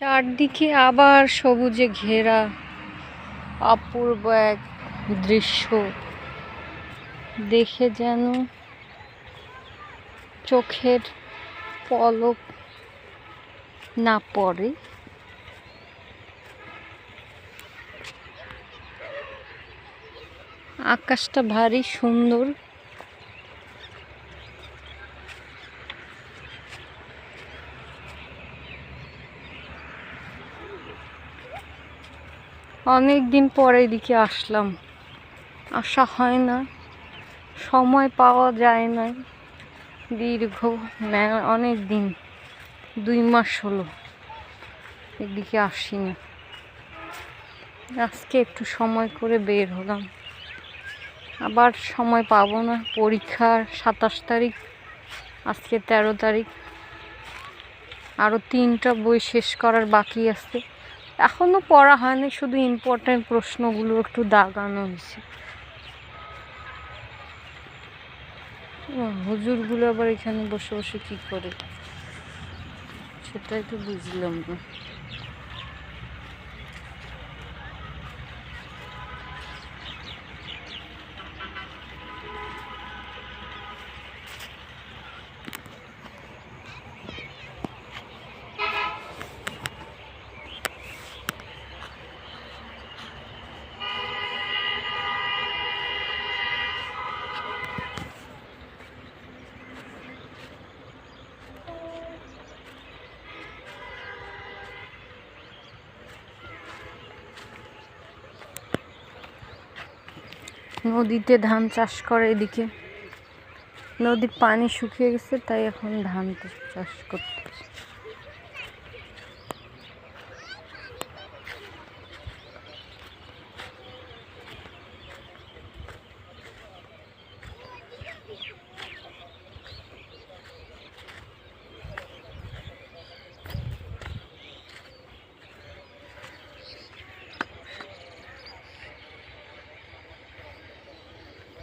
চারদিকে আবার সবুজে ঘেরা অপূর্ব এক দৃশ্য। দেখে যেন চোখের পলক না পড়ে। আকাশটা ভারী সুন্দর। অনেক দিন পরে এদিকে আসলাম। আসা হয় না। সময় পাওয়া যায় না দীর্ঘ অনেক দিন দুই মাস হলো এদিকে আসি না আজকে একটু সময় করে বের হলাম। আবার সময় পাবো না। পরীক্ষার সাতাশ তারিখ, আজকে তেরো তারিখ। আরও তিনটা বই শেষ করার বাকি আছে। এখনও পড়া হয়নি, শুধু ইম্পর্টেন্ট প্রশ্নগুলো একটু দাগানো হয়েছে। হুজুরগুলো আবার এখানে বসে বসে কি করে? সেটাই তো বুঝলাম না। নদীতে ধান চাষ করে এদিকে। নদীর পানি শুকিয়ে গেছে তাই এখন ধান চাষ করতেছে।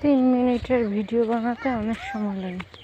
তিন মিনিটের ভিডিও বানাতে অনেক সময় লাগে।